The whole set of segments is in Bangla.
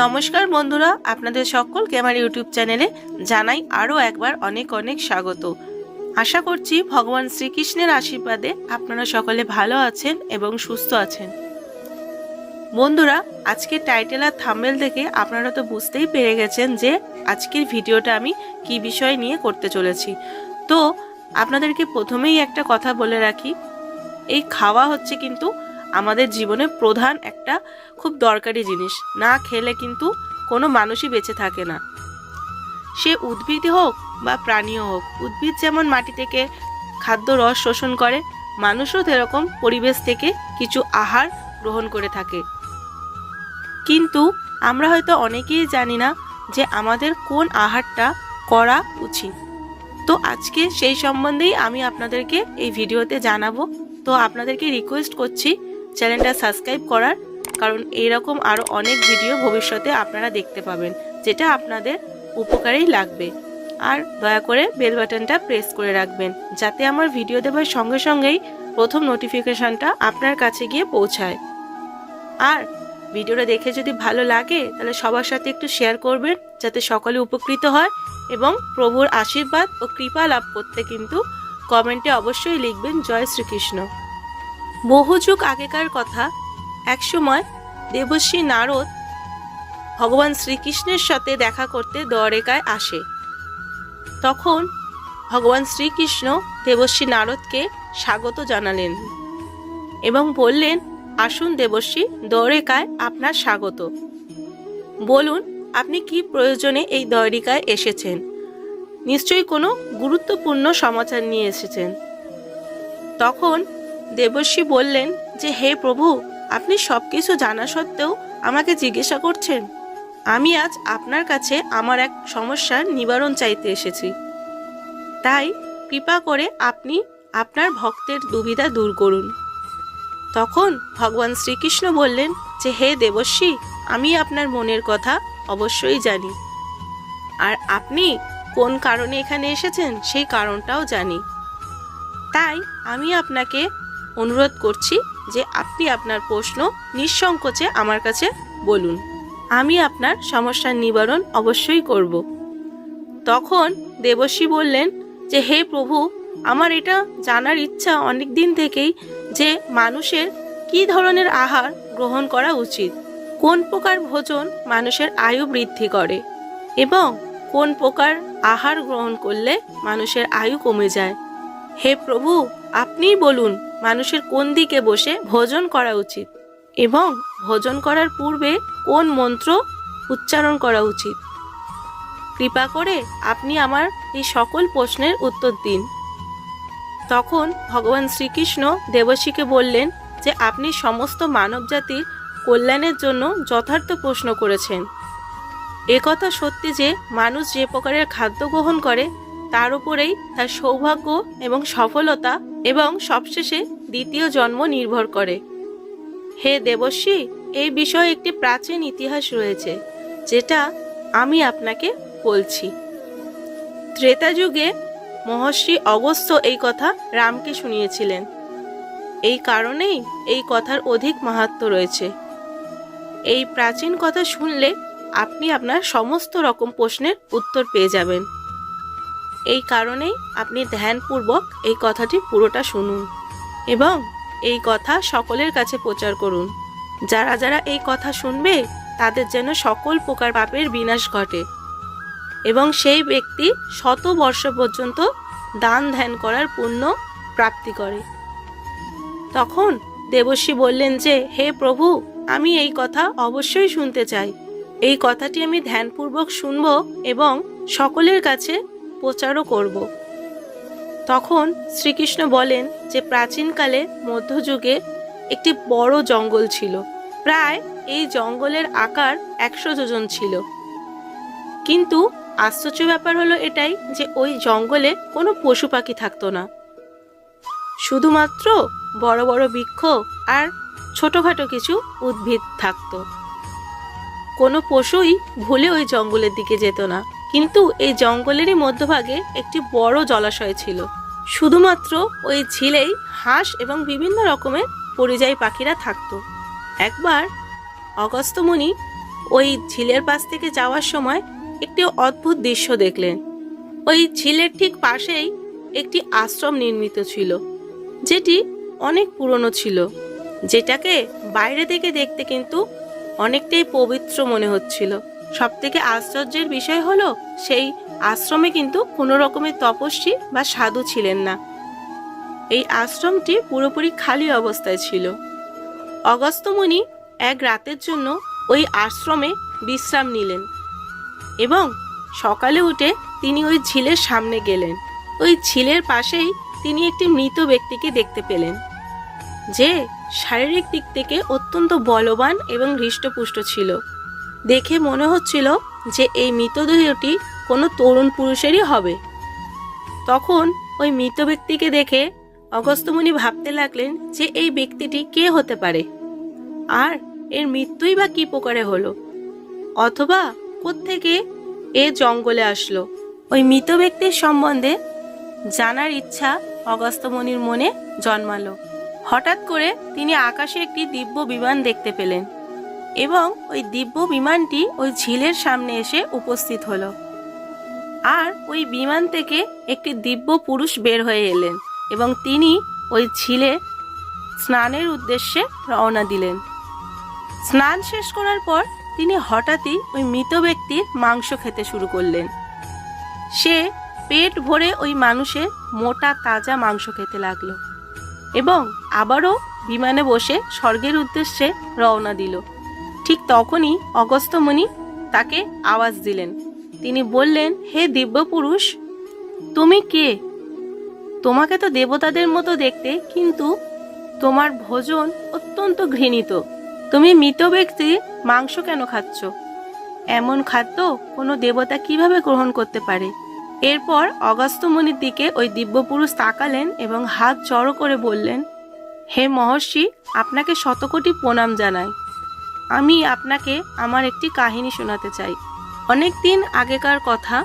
নমস্কার বন্ধুরা, আপনাদের সকলকে আমার ইউটিউব চ্যানেলে জানাই আরও একবার অনেক অনেক স্বাগত। আশা করছি ভগবান শ্রীকৃষ্ণের আশীর্বাদে আপনারা সকলে ভালো আছেন এবং সুস্থ আছেন। বন্ধুরা আজকে টাইটেল আর থাম্বেল দেখে আপনারা তো বুঝতেই পেরে গেছেন যে আজকের ভিডিওটা আমি কি বিষয় নিয়ে করতে চলেছি। তো, আপনাদেরকে প্রথমেই একটা কথা বলে রাখি, এই খাওয়া হচ্ছে কিন্তু আমাদের জীবনে প্রধান একটা খুব দরকারি জিনিস। না খেলে কিন্তু কোনো মানুষই বেঁচে থাকে না। সে উদ্ভিদ হোক বা প্রাণীও হোক, উদ্ভিদ যেমন মাটি থেকে খাদ্য রস শোষণ করে, মানুষও সেরকম পরিবেশ থেকে কিছু আহার গ্রহণ করে থাকে। কিন্তু আমরা হয়তো অনেকেই জানি না যে আমাদের কোন আহারটা করা উচিত। তো আজকে সেই সম্বন্ধেই আমি আপনাদেরকে এই ভিডিওতে জানাব। তো আপনাদেরকে রিকোয়েস্ট করছি চ্যানেলটা সাবস্ক্রাইব করার, কারণ এইরকম আরও অনেক ভিডিও ভবিষ্যতে আপনারা দেখতে পাবেন, যেটা আপনাদের উপকারেই লাগবে। আর দয়া করে বেল বাটনটা প্রেস করে রাখবেন, যাতে আমার ভিডিও দেওয়ার সঙ্গে সঙ্গেই প্রথম নোটিফিকেশনটা আপনার কাছে গিয়ে পৌঁছায়। আর ভিডিওটা দেখে যদি ভালো লাগে, তাহলে সবার সাথে একটু শেয়ার করবেন, যাতে সকলে উপকৃত হয় এবং প্রভুর আশীর্বাদ ও কৃপা লাভ করতে কিন্তু কমেন্টে অবশ্যই লিখবেন, জয় শ্রীকৃষ্ণ। বহু যুগ আগেকার কথা। একসময় দেবশ্রী নারদ ভগবান শ্রীকৃষ্ণের সাথে দেখা করতে দ্বারেকায় আসে। তখন ভগবান শ্রীকৃষ্ণ দেবশ্রী নারদকে স্বাগত জানালেন এবং বললেন, আসুন দেবশ্রী দ্বারেকায় আপনার স্বাগত। বলুন, আপনি কি প্রয়োজনে এই দ্বারিকায় এসেছেন? নিশ্চয়ই কোনো গুরুত্বপূর্ণ সমাচার নিয়ে এসেছেন। তখন দেবশ্রী বললেন যে, হে প্রভু, আপনি সব কিছু জানা সত্ত্বেও আমাকে জিজ্ঞাসা করছেন। আমি আজ আপনার কাছে আমার এক সমস্যার নিবারণ চাইতে এসেছি। তাই কৃপা করে আপনি আপনার ভক্তের দুবিধা দূর করুন। তখন ভগবান শ্রীকৃষ্ণ বললেন যে, হে দেবশ্রী আমি আপনার মনের কথা অবশ্যই জানি। আর আপনি কোন কারণে এখানে এসেছেন সেই কারণটাও জানি। তাই আমি আপনাকে অনুরোধ করছি যে আপনি আপনার প্রশ্ন নিঃসংকোচে আমার কাছে বলুন। আমি আপনার সমস্যার নিবারণ অবশ্যই করব। তখন দেবশ্রী বললেন যে, হে প্রভু, আমার এটা জানার ইচ্ছা অনেক দিন থেকেই যে মানুষের কি ধরনের আহার গ্রহণ করা উচিত, কোন প্রকার ভোজন মানুষের আয়ু বৃদ্ধি করে এবং কোন প্রকার আহার গ্রহণ করলে মানুষের আয়ু কমে যায়। হে প্রভু, আপনিই বলুন মানুষের কোন দিকে বসে ভোজন করা উচিত এবং ভোজন করার পূর্বে কোন মন্ত্র উচ্চারণ করা উচিত? কৃপা করে আপনি আমার এই সকল প্রশ্নের উত্তর দিন। তখন ভগবান শ্রীকৃষ্ণ দেবশীকে বললেন যে আপনি সমস্ত মানবজাতির কল্যাণের জন্য যথার্থ প্রশ্ন করেছেন। একথা সত্যি যে মানুষ যে প্রকারের খাদ্য গ্রহণ করে, তার উপরেই তার সৌভাগ্য এবং সফলতা এবং সবশেষে দ্বিতীয় জন্ম নির্ভর করে। হে দেবশ্রী, এই বিষয়ে একটি প্রাচীন ইতিহাস রয়েছে, যেটা আমি আপনাকে বলছি। ত্রেতা যুগে মহর্ষি অগস্ত্য এই কথা রামকে শুনিয়েছিলেন। এই কারণেই এই কথার অধিক মাহাত্ম রয়েছে। এই প্রাচীন কথা শুনলে আপনি আপনার সমস্ত রকম প্রশ্নের উত্তর পেয়ে যাবেন। এই কারণেই আপনি ধ্যানপূর্বক এই কথাটি পুরোটা শুনুন এবং এই কথা সকলের কাছে প্রচার করুন। যারা যারা এই কথা শুনবে, তাদের যেন সকল প্রকার পাপের বিনাশ ঘটে এবং সেই ব্যক্তি শত বর্ষ পর্যন্ত দান ধ্যান করার পুণ্য প্রাপ্তি করে। তখন দেবশ্রী বললেন যে, হে প্রভু, আমি এই কথা অবশ্যই শুনতে চাই। এই কথাটি আমি ধ্যানপূর্বক শুনব এবং সকলের কাছে প্রচারও করব। তখন শ্রীকৃষ্ণ বলেন যে প্রাচীনকালে মধ্যযুগে একটি বড় জঙ্গল ছিল। প্রায় এই জঙ্গলের আকার একশো যোজন ছিল। কিন্তু আশ্চর্য ব্যাপার হলো এটাই যে ওই জঙ্গলে কোনো পশু পাখি থাকতো না। শুধুমাত্র বড় বড় বৃক্ষ আর ছোটোখাটো কিছু উদ্ভিদ থাকতো। কোনো পশুই ভুলে ওই জঙ্গলের দিকে যেত না। কিন্তু এই জঙ্গলেরই মধ্যভাগে একটি বড় জলাশয় ছিল। শুধুমাত্র ওই ঝিলেই হাঁস এবং বিভিন্ন রকমের পরিযায়ী পাখিরা থাকতো। একবার অগস্ত্যমুনি ওই ঝিলের পাশ থেকে যাওয়ার সময় একটি অদ্ভুত দৃশ্য দেখলেন। ওই ঝিলের ঠিক পাশেই একটি আশ্রম নির্মিত ছিল, যেটি অনেক পুরনো ছিল। যেটাকে বাইরে থেকে দেখতে কিন্তু অনেকটাই পবিত্র মনে হচ্ছিল। সব থেকে আশ্চর্যের বিষয় হলো, সেই আশ্রমে কিন্তু কোনো রকমের তপস্বী বা সাধু ছিলেন না। এই আশ্রমটি পুরোপুরি খালি অবস্থায় ছিল। অগস্ত্যমুনি এক রাতের জন্য ওই আশ্রমে বিশ্রাম নিলেন এবং সকালে উঠে তিনি ওই ঝিলের সামনে গেলেন। ওই ঝিলের পাশেই তিনি একটি মৃত ব্যক্তিকে দেখতে পেলেন, যে শারীরিক দিক থেকে অত্যন্ত বলবান এবং হৃষ্টপুষ্ট ছিল। দেখে মনে হচ্ছিল যে এই মৃতদেহটি কোনো তরুণ পুরুষেরই হবে। তখন ওই মৃত ব্যক্তিকে দেখে অগস্ত্যমুনি ভাবতে লাগলেন যে এই ব্যক্তিটি কে হতে পারে? আর এর মৃত্যুই বা কি প্রকারে হলো? অথবা কোত্থেকে এ জঙ্গলে আসলো? ওই মৃত ব্যক্তির সম্বন্ধে জানার ইচ্ছা অগস্ত্যমণির মনে জন্মালো। হঠাৎ করে তিনি আকাশে একটি দিব্য বিমান দেখতে পেলেন। এবং ওই দিব্য বিমানটি ওই ঝিলের সামনে এসে উপস্থিত হলো। আর ওই বিমান থেকে একটি দিব্য পুরুষ বের হয়ে এলেন এবং তিনি ওই ঝিলে স্নানের উদ্দেশ্যে রওনা দিলেন। স্নান শেষ করার পর তিনি হঠাৎই ওই মৃত ব্যক্তির মাংস খেতে শুরু করলেন। সে পেট ভরে ওই মানুষের মোটা তাজা মাংস খেতে লাগল এবং আবারও বিমানে বসে স্বর্গের উদ্দেশ্যে রওনা দিল। ঠিক তখনই অগস্ত্যমণি তাকে আওয়াজ দিলেন। তিনি বললেন, হে দিব্য পুরুষ তুমি কে? তোমাকে তো দেবতাদের মতো দেখতে, কিন্তু তোমার ভোজন অত্যন্ত ঘৃণিত। তুমি মৃত ব্যক্তি, মাংস কেন খাচ্ছ? এমন খাদ্য কোনো দেবতা কীভাবে গ্রহণ করতে পারে? এরপর অগস্ত্যমণির দিকে ওই দিব্যপুরুষ তাকালেন এবং হাত জড়ো করে বললেন, হে মহর্ষি, আপনাকে শতকোটি প্রণাম জানাই। আমি আপনাকে আমার একটি কাহিনী শোনাতে চাই। অনেক দিন আগেকার কথা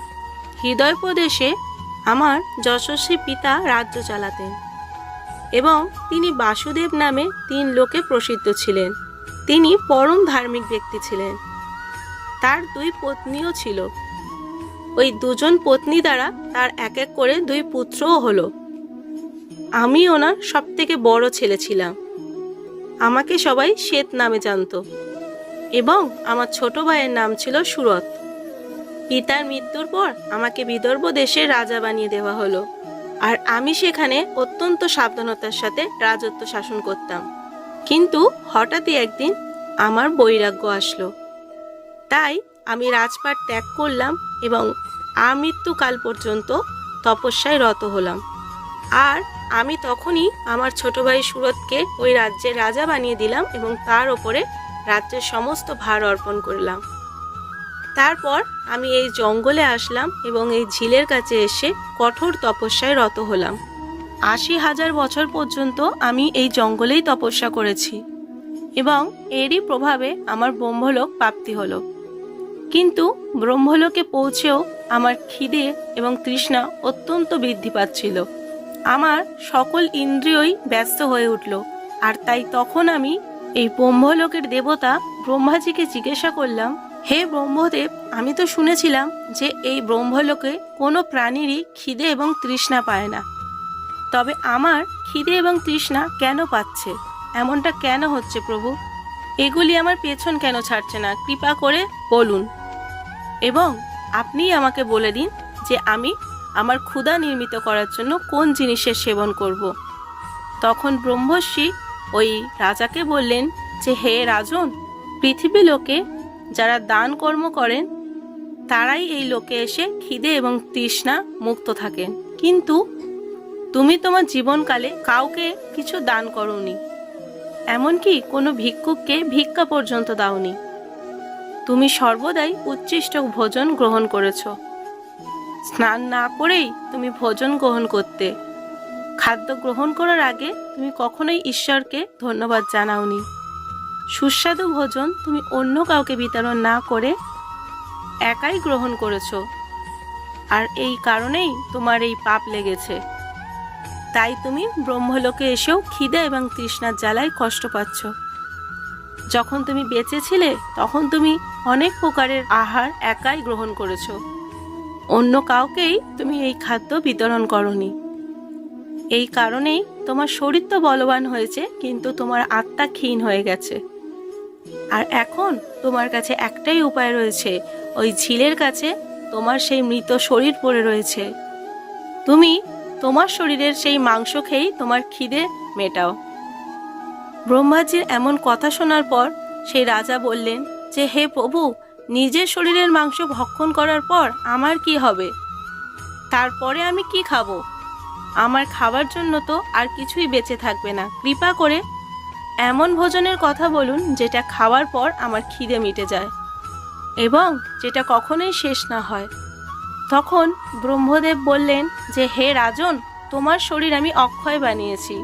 হৃদয় প্রদেশে আমার যশস্বী পিতা রাজ্য চালাতেন এবং তিনি বাসুদেব নামে তিন লোকে প্রসিদ্ধ ছিলেন। তিনি পরম ধার্মিক ব্যক্তি ছিলেন। তার দুই পত্নীও ছিল। ওই দুজন পত্নী দ্বারা তার এক এক করে দুই পুত্রও হলো। আমি ওনার সব থেকে বড় ছেলে ছিলাম। আমাকে সবাই শ্বেত নামে জানতো। এবং আমার ছোট ভাইয়ের নাম ছিল সুরত। পিতার মৃত্যুর পর আমাকে বিদর্ভ দেশের রাজা বানিয়ে দেওয়া হলো। আর আমি সেখানে অত্যন্ত সাবধানতার সাথে রাজত্ব শাসন করতাম। কিন্তু হঠাৎই একদিন আমার বৈরাগ্য আসলো। তাই আমি রাজপাট ত্যাগ করলাম এবং আমৃত্যুকাল পর্যন্ত তপস্যায় রত হলাম। আর আমি তখনই আমার ছোট ভাই সুরতকে ওই রাজ্যের রাজা বানিয়ে দিলাম এবং তার ওপরে রাজ্যের সমস্ত ভার অর্পণ করলাম। তারপর আমি এই জঙ্গলে আসলাম এবং এই ঝিলের কাছে এসে কঠোর তপস্যায় রত হলাম। আশি হাজার বছর পর্যন্ত আমি এই জঙ্গলেই তপস্যা করেছি এবং এরই প্রভাবে আমার ব্রহ্মলোক প্রাপ্তি হলো। কিন্তু ব্রহ্মলোকে পৌঁছেও আমার খিদে এবং তৃষ্ণা অত্যন্ত বৃদ্ধি পাচ্ছিল। আমার সকল ইন্দ্রিয়ই ব্যস্ত হয়ে উঠল, আর তাই তখন আমি এই ব্রহ্মলোকের দেবতা ব্রহ্মাজিকে জিজ্ঞাসা করলাম, হে ব্রহ্মদেব, আমি তো শুনেছিলাম যে এই ব্রহ্মলোকে কোনো প্রাণীরই খিদে এবং তৃষ্ণা পায় না। তবে আমার খিদে এবং তৃষ্ণা কেন পাচ্ছে? এমনটা কেন হচ্ছে প্রভু? এগুলি আমার পেছন কেন ছাড়ছে না? কৃপা করে বলুন। এবং আপনিই আমাকে বলে দিন যে আমি আমার ক্ষুধা নির্মিত করার জন্য কোন জিনিসের সেবন করব। তখন ব্রহ্মর্ষি ওই রাজাকে বললেন যে, হে রাজন, পৃথিবী লোকে যারা দান কর্ম করেন, তারাই এই লোকে এসে খিদে এবং তৃষ্ণা মুক্ত থাকেন। কিন্তু তুমি তোমার জীবনকালে কাউকে কিছু দান করনি, এমনকি কোনো ভিক্ষুককে ভিক্ষা পর্যন্ত দাওনি। তুমি সর্বদাই উচ্ছিষ্ট ভোজন গ্রহণ করেছ। স্নান না করেই তুমি ভোজন গ্রহণ করতে খাদ্য গ্রহণ করার আগে তুমি কখনোই ঈশ্বরকে ধন্যবাদ জানাওনি। সুস্বাদু ভোজন তুমি অন্য কাউকে বিতরণ না করে একাই গ্রহণ করেছ। আর এই কারণেই তোমার এই পাপ লেগেছে। তাই তুমি ব্রহ্মলোকে এসেও খিদে এবং তৃষ্ণার জ্বালায় কষ্ট পাচ্ছ। যখন তুমি বেঁচে ছিলে তখন তুমি অনেক প্রকারের আহার একাই গ্রহণ করেছ। অন্য কাউকেই তুমি এই খাদ্য বিতরণ করনি। এই কারণেই তোমার শরীর তো বলবান হয়েছে, কিন্তু তোমার আত্মা ক্ষীণ হয়ে গেছে। আর এখন তোমার কাছে একটাই উপায় রয়েছে, ওই ঝিলের কাছে তোমার সেই মৃত শরীর পড়ে রয়েছে। তুমি তোমার শরীরের সেই মাংস খেয়েই তোমার খিদে মেটাও। ব্রহ্মাজির এমন কথা শোনার পর সেই রাজা বললেন, যে হে প্রভু, নিজের শরীরের মাংস ভক্ষণ করার পর আমার কি হবে? তারপরে আমি কি খাব? আমার খাবার জন্য তো আর কিছুই বেঁচে থাকবে না। কৃপা করে এমন ভোজনের কথা বলুন, যেটা খাওয়ার পর আমার খিদে মিটে যায়। এবং যেটা কখনোই শেষ না হয়। তখন ব্রহ্মদেব বললেন, যে হে রাজন, তোমার শরীর আমি অক্ষয় বানিয়েছি।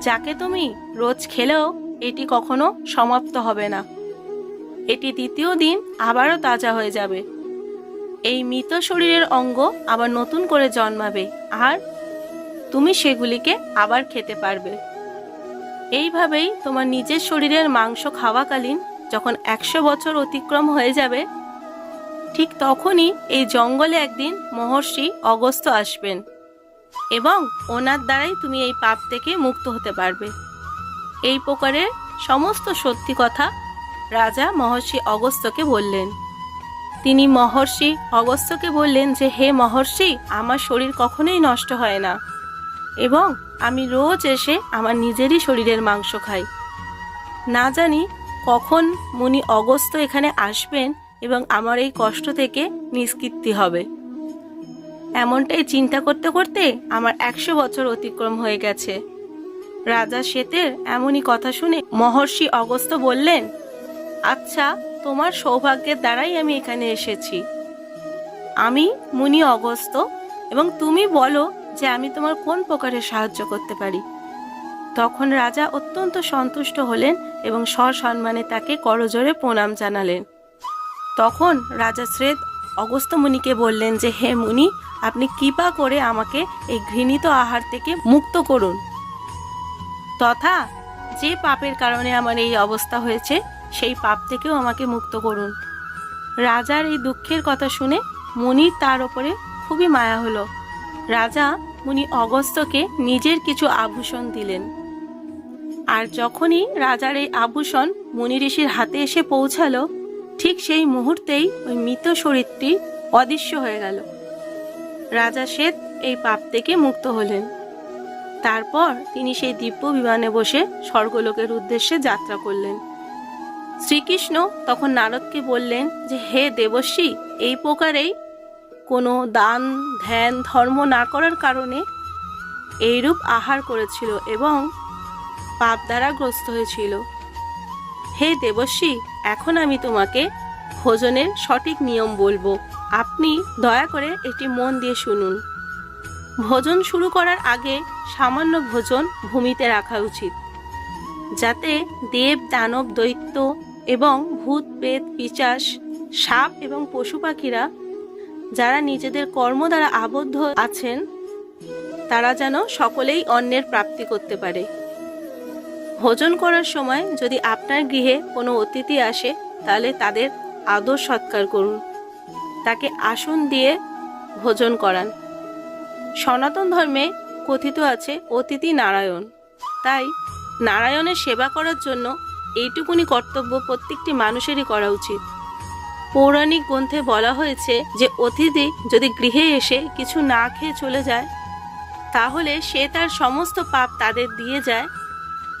যাকে তুমি রোজ খেলেও এটি কখনো সমাপ্ত হবে না। এটি দ্বিতীয় দিন আবারও তাজা হয়ে যাবে। এই মৃত শরীরের অঙ্গ আবার নতুন করে জন্মাবে। আর তুমি সেগুলিকে আবার খেতে পারবে। এইভাবেই তোমার নিজের শরীরের মাংস খাওয়াকালীন যখন একশো বছর অতিক্রম হয়ে যাবে, ঠিক তখনই এই জঙ্গলে একদিন মহর্ষি অগস্ত আসবেন এবং ওনার দ্বারাই তুমি এই পাপ থেকে মুক্ত হতে পারবে। এই প্রকারের সমস্ত সত্যি কথা রাজা মহর্ষি অগস্ত্যকে বললেন। তিনি মহর্ষি অগস্ত্যকে বললেন যে, হে মহর্ষি, আমার শরীর কখনোই নষ্ট হয় না। এবং আমি রোজ এসে আমার নিজেরই শরীরের মাংস খাই। না জানি কখন মুনি অগস্ত এখানে আসবেন এবং আমার এই কষ্ট থেকে নিষ্কৃতি হবে। এমনটাই চিন্তা করতে করতে আমার একশো বছর অতিক্রম হয়ে গেছে। রাজা শ্বেতের এমনই কথা শুনে মহর্ষি অগস্ত বললেন আচ্ছা তোমার সৌভাগ্যের দ্বারাই আমি এখানে এসেছি। আমি মুনি অগস্ত এবং তুমি বলো যে আমি তোমার কোন প্রকারে সাহায্য করতে পারি। তখন রাজা অত্যন্ত সন্তুষ্ট হলেন এবং সসম্মানে তাকে করজোরে প্রণাম জানালেন। তখন রাজা শ্রেত অগস্ত মুনিকে বললেন যে, হে মুনি, আপনি কৃপা করে আমাকে এই ঘৃণিত আহার থেকে মুক্ত করুন। তথা যে পাপের কারণে আমার এই অবস্থা হয়েছে, সেই পাপ থেকেও আমাকে মুক্ত করুন। রাজার এই দুঃখের কথা শুনে মুনির তার ওপরে খুবই মায়া হলো। রাজা মুনি অগস্ত্যকে নিজের কিছু আভূষণ দিলেন। আর যখনই রাজার এই আভূষণ মুনি ঋষির হাতে এসে পৌঁছালো, ঠিক সেই মুহূর্তেই ওই মৃত শরীরটি অদৃশ্য হয়ে গেল। রাজা শ্বেত এই পাপ থেকে মুক্ত হলেন। তারপর তিনি সেই দিব্য বিমানে বসে স্বর্গলোকের উদ্দেশ্যে যাত্রা করলেন। শ্রীকৃষ্ণ তখন নারদকে বললেন যে, হে দেবশ্রী, এই প্রকারেই কোনো দান, ধ্যান, ধর্ম না করার কারণে এইরূপ আহার করেছিল এবং পাপ দ্বারা গ্রস্ত হয়েছিল। হে দেবশ্রী, এখন আমি তোমাকে ভোজনের সঠিক নিয়ম বলব। আপনি দয়া করে এটি মন দিয়ে শুনুন। ভোজন শুরু করার আগে সামান্য ভোজন ভূমিতে রাখা উচিত, যাতে দেব, দানব, দৈত্য এবং ভূত প্রেত পিচাস, সাপ এবং পশু পাখিরা যারা নিজেদের কর্ম দ্বারা আবদ্ধ আছেন, তারা যেন সকলেই অন্যের প্রাপ্তি করতে পারে। ভোজন করার সময় যদি আপনার গৃহে কোনো অতিথি আসে, তাহলে তাদের আদর সৎকার করুন। তাকে আসন দিয়ে ভোজন করান। সনাতন ধর্মে কথিত আছে, অতিথি নারায়ণ। তাই নারায়ণের সেবা করার জন্য এইটুকুনি কর্তব্য প্রত্যেকটি মানুষেরই করা উচিত। পৌরাণিক গ্রন্থে বলা হয়েছে যে অতিথি যদি গৃহে এসে কিছু না খেয়ে চলে যায়, তাহলে সে তার সমস্ত পাপ তাদের দিয়ে যায়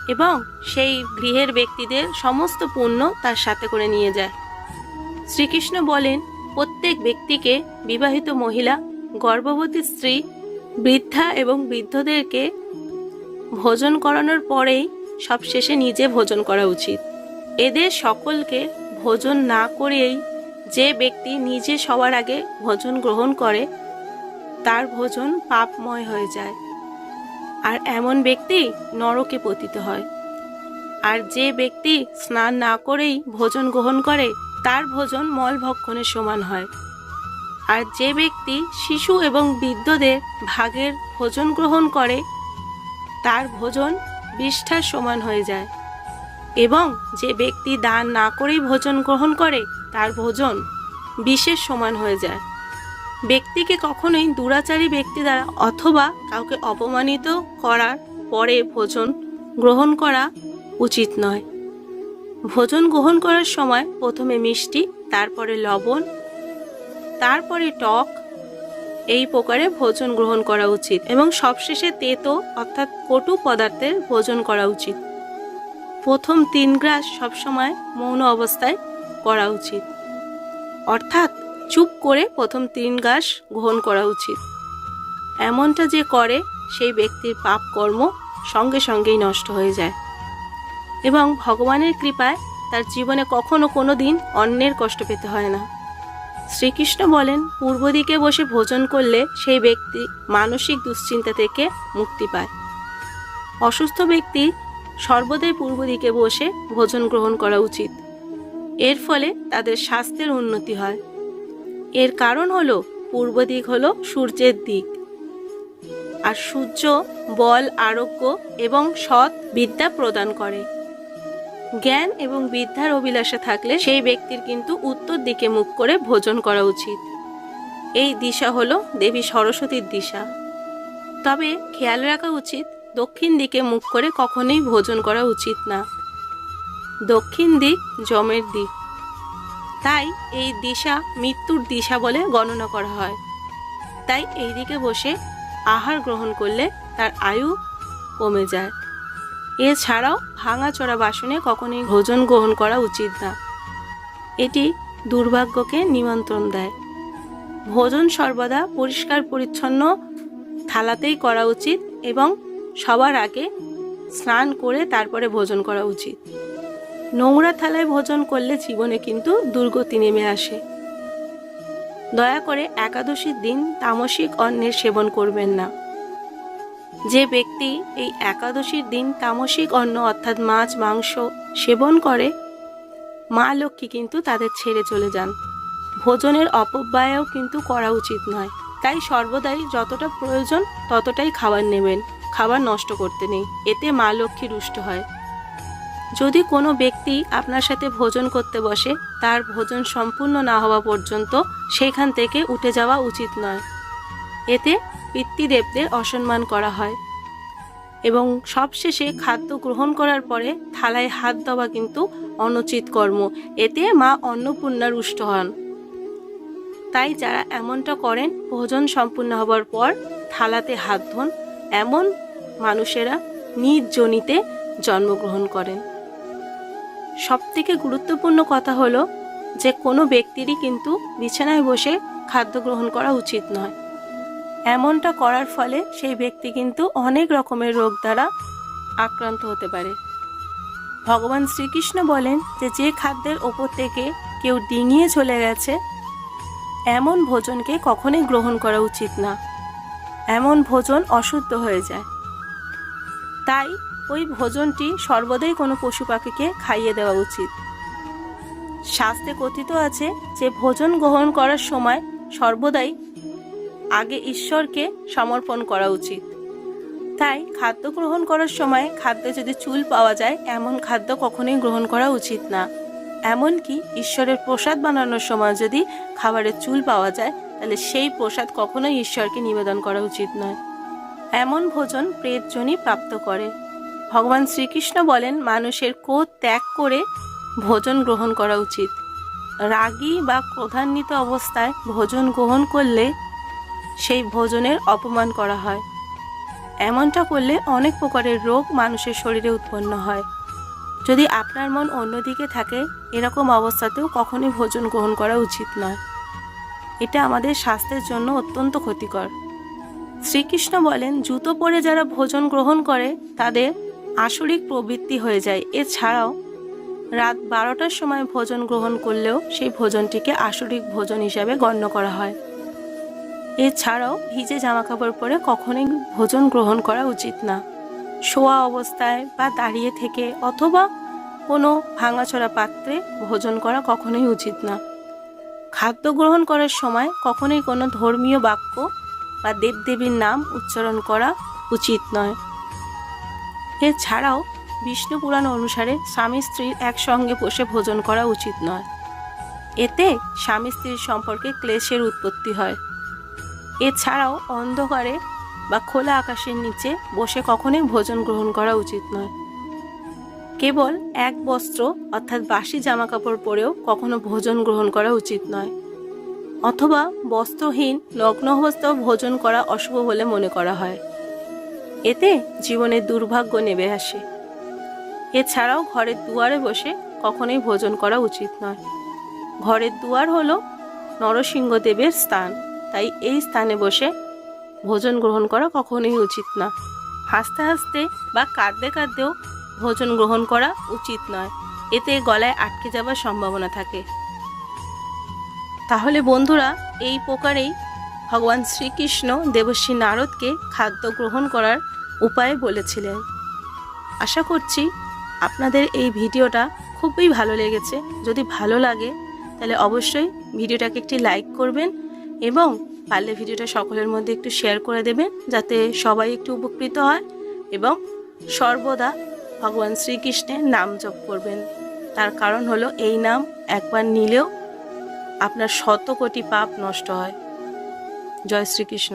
এবং সেই গৃহের ব্যক্তিদের সমস্ত পুণ্য তার সাথে করে নিয়ে যায়। শ্রীকৃষ্ণ বলেন, প্রত্যেক ব্যক্তিকে বিবাহিত মহিলা, গর্ভবতী স্ত্রী, বৃদ্ধা এবং বৃদ্ধদেরকে ভোজন করানোর পরেই সবশেষে নিজে ভোজন করা উচিত। এদের সকলকে ভোজন না করেই যে ব্যক্তি নিজে সবার আগে ভোজন গ্রহণ করে, তার ভোজন পাপময় হয়ে যায়। আর এমন ব্যক্তি নরকে পতিত হয়। আর যে ব্যক্তি স্নান না করেই ভোজন গ্রহণ করে, তার ভোজন মল ভক্ষণের সমান হয়। আর যে ব্যক্তি শিশু এবং বৃদ্ধদের ভাগের ভোজন গ্রহণ করে, তার ভোজন বিষ্ঠার সমান হয়ে যায়। এবং যে ব্যক্তি দান না করেই ভোজন গ্রহণ করে তার ভোজন বিশেষ সমান হয়ে যায়। ব্যক্তিকে কখনোই দুরাচারী ব্যক্তি দ্বারা অথবা কাউকে অপমানিত করার পরে ভোজন গ্রহণ করা উচিত নয়। ভোজন গ্রহণ করার সময় প্রথমে মিষ্টি, তারপরে লবণ, তারপরে টক, এই প্রকারে ভোজন গ্রহণ করা উচিত এবং সবশেষে তেতো অর্থাৎ কটু পদার্থের ভোজন করা উচিত। প্রথম তিন গ্রাস সবসময় মৌন অবস্থায় করা উচিত। অর্থাৎ চুপ করে প্রথম তিন গ্রাস গ্রহণ করা উচিত। এমনটা যে করে, সেই ব্যক্তির পাপ কর্ম সঙ্গে সঙ্গেই নষ্ট হয়ে যায়। এবং ভগবানের কৃপায় তার জীবনে কখনো কোনো দিন অন্যের কষ্ট পেতে হয় না। শ্রীকৃষ্ণ বলেন, পূর্ব দিকে বসে ভোজন করলে সেই ব্যক্তি মানসিক দুশ্চিন্তা থেকে মুক্তি পায়। অসুস্থ ব্যক্তি সর্বদাই পূর্ব দিকে বসে ভোজন গ্রহণ করা উচিত। এর ফলে তাদের স্বাস্থ্যের উন্নতি হয়। এর কারণ হলো, পূর্ব দিক হলো সূর্যের দিক। আর সূর্য বল, আরোগ্য এবং সৎ বিদ্যা প্রদান করে। জ্ঞান এবং বিদ্যার অভিলাষা থাকলে সেই ব্যক্তির কিন্তু উত্তর দিকে মুখ করে ভোজন করা উচিত। এই দিশা হলো দেবী সরস্বতীর দিশা। তবে খেয়াল রাখা উচিত, দক্ষিণ দিকে মুখ করে কখনোই ভোজন করা উচিত না। দক্ষিণ দিক, জমের দিক। তাই এই দিশা মৃত্যুর দিশা বলে গণনা করা হয়। তাই এই দিকে বসে আহার গ্রহণ করলে তার আয়ু কমে যায়। এছাড়াও ভাঙাচোরা বাসনে কখনোই ভোজন গ্রহণ করা উচিত না। এটি দুর্ভাগ্যকে নিমন্ত্রণ দেয়। ভোজন সর্বদা পরিষ্কার পরিচ্ছন্ন থালাতেই করা উচিত এবং সবার আগে স্নান করে তারপরে ভোজন করা উচিত। নোংরা থালায় ভোজন করলে জীবনে কিন্তু দুর্গতি নেমে আসে। দয়া করে একাদশীর দিন তামসিক অন্নের সেবন করবেন না। যে ব্যক্তি এই একাদশীর দিন তামসিক অন্ন অর্থাৎ মাছ, মাংস সেবন করে, মা লক্ষ্মী কিন্তু তাদের ছেড়ে চলে যান। ভোজনের অপব্যয়ও কিন্তু করা উচিত নয়। তাই সর্বদাই যতটা প্রয়োজন ততটাই খাবার নেবেন। খাবার নষ্ট করতে নেই। এতে মা লক্ষ্মী রুষ্ট হয়। যদি কোনো ব্যক্তি আপনার সাথে ভোজন করতে বসে, তার ভোজন সম্পূর্ণ না হওয়া পর্যন্ত সেখান থেকে উঠে যাওয়া উচিত নয়। এতে পিতৃদেবদের অসম্মান করা হয় এবং সবশেষে খাদ্য গ্রহণ করার পরে থালায় হাত দেওয়া কিন্তু অনুচিত কর্ম। এতে মা অন্নপূর্ণা রুষ্ট হন। তাই যারা এমনটা করেন, ভোজন সম্পূর্ণ হবার পর থালাতে হাত ধোন। এমন মানুষেরা নিজ জনিতে জন্মগ্রহণ করেন। সবথেকে গুরুত্বপূর্ণ কথা হলো যে কোনো ব্যক্তিরই কিন্তু বিছানায় বসে খাদ্য গ্রহণ করা উচিত নয়। এমনটা করার ফলে সেই ব্যক্তি কিন্তু অনেক রকমের রোগ দ্বারা আক্রান্ত হতে পারে। ভগবান শ্রীকৃষ্ণ বলেন যে যে খাদ্যের ওপর থেকে কেউ ডিঙিয়ে চলে গেছে, এমন ভোজনকে কখনোই গ্রহণ করা উচিত না। এমন ভোজন অশুদ্ধ হয়ে যায়। তাই ওই ভোজনটি সর্বদাই কোনো পশু পাখিকে খাইয়ে দেওয়া উচিত। শাস্ত্রে কথিত আছে যে ভোজন গ্রহণ করার সময় সর্বদাই আগে ঈশ্বরকে সমর্পণ করা উচিত। তাই খাদ্য গ্রহণ করার সময় খাদ্যে যদি চুল পাওয়া যায়, এমন খাদ্য কখনোই গ্রহণ করা উচিত না। এমনকি ঈশ্বরের প্রসাদ বানানোর সময় যদি খাবারের চুল পাওয়া যায়, তাহলে সেই প্রসাদ কখনোই ঈশ্বরকে নিবেদন করা উচিত নয়। এমন ভোজন প্রেতজনই প্রাপ্ত করে। ভগবান শ্রীকৃষ্ণ বলেন, মানুষের ক্রোধ ত্যাগ করে ভোজন গ্রহণ করা উচিত। রাগী বা ক্রোধান্বিত অবস্থায় ভোজন গ্রহণ করলে সেই ভোজনের অপমান করা হয়। এমনটা করলে অনেক প্রকারের রোগ মানুষের শরীরে উৎপন্ন হয়। যদি আপনার মন অন্যদিকে থাকে, এরকম অবস্থাতেও কখনই ভোজন গ্রহণ করা উচিত নয়। এটা আমাদের স্বাস্থ্যের জন্য অত্যন্ত ক্ষতিকর। শ্রীকৃষ্ণ বলেন, জুতো পরে যারা ভোজন গ্রহণ করে, তাদের আসরিক প্রবৃত্তি হয়ে যায়। এছাড়াও, রাত বারোটার সময় ভোজন গ্রহণ করলেও সেই ভোজনটিকে আসরিক ভোজন হিসাবে গণ্য করা হয়। এছাড়াও, ভিজে জামা কাপড় পরে কখনোই ভোজন গ্রহণ করা উচিত না। শোয়া অবস্থায় বা দাঁড়িয়ে থেকে অথবা কোনো ভাঙাচোরা পাত্রে ভোজন করা কখনোই উচিত না। খাদ্য গ্রহণ করার সময় কখনোই কোনো ধর্মীয় বাক্য বা দেবদেবীর নাম উচ্চারণ করা উচিত নয়। এছাড়াও বিষ্ণু পুরাণ অনুসারে স্বামী স্ত্রীর একসঙ্গে বসে ভোজন করা উচিত নয়। এতে স্বামী স্ত্রীর সম্পর্কে ক্লেশের উৎপত্তি হয়। এছাড়াও অন্ধকারে বা খোলা আকাশের নিচে বসে কখনোই ভোজন গ্রহণ করা উচিত নয়। কেবল এক বস্ত্র অর্থাৎ বাসি জামা কাপড় পরেও কখনো ভোজন গ্রহণ করা উচিত নয়। অথবা বস্ত্রহীন লগ্ন অবস্থাও ভোজন করা অশুভ বলে মনে করা হয়। এতে জীবনের দুর্ভাগ্য নেমে আসে। এছাড়াও ঘরের দুয়ারে বসে কখনোই ভোজন করা উচিত নয়। ঘরের দুয়ার হল নরসিংহদেবের স্থান, তাই এই স্থানে বসে ভোজন গ্রহণ করা কখনোই উচিত না। হাসতে হাসতে বা কাঁদতে কাঁদতেও ভোজন গ্রহণ করা উচিত নয়। এতে গলায় আটকে যাওয়ার সম্ভাবনা থাকে। তাহলে বন্ধুরা, এই প্রকারেই ভগবান শ্রীকৃষ্ণ দেবশ্রী নারদকে খাদ্য গ্রহণ করার উপায় বলেছিলেন। আশা করছি আপনাদের এই ভিডিওটা খুবই ভালো লেগেছে। যদি ভালো লাগে, তাহলে অবশ্যই ভিডিওটাকে একটি লাইক করবেন এবং পারলে ভিডিওটা সকলের মধ্যে একটু শেয়ার করে দেবেন, যাতে সবাই একটু উপকৃত হয় এবং সর্বদা ভগবান শ্রীকৃষ্ণের নাম জপ করবেন। তার কারণ হলো, এই নাম একবার নিলেও আপনার শত কোটি পাপ নষ্ট হয়। জয় শ্রীকৃষ্ণ।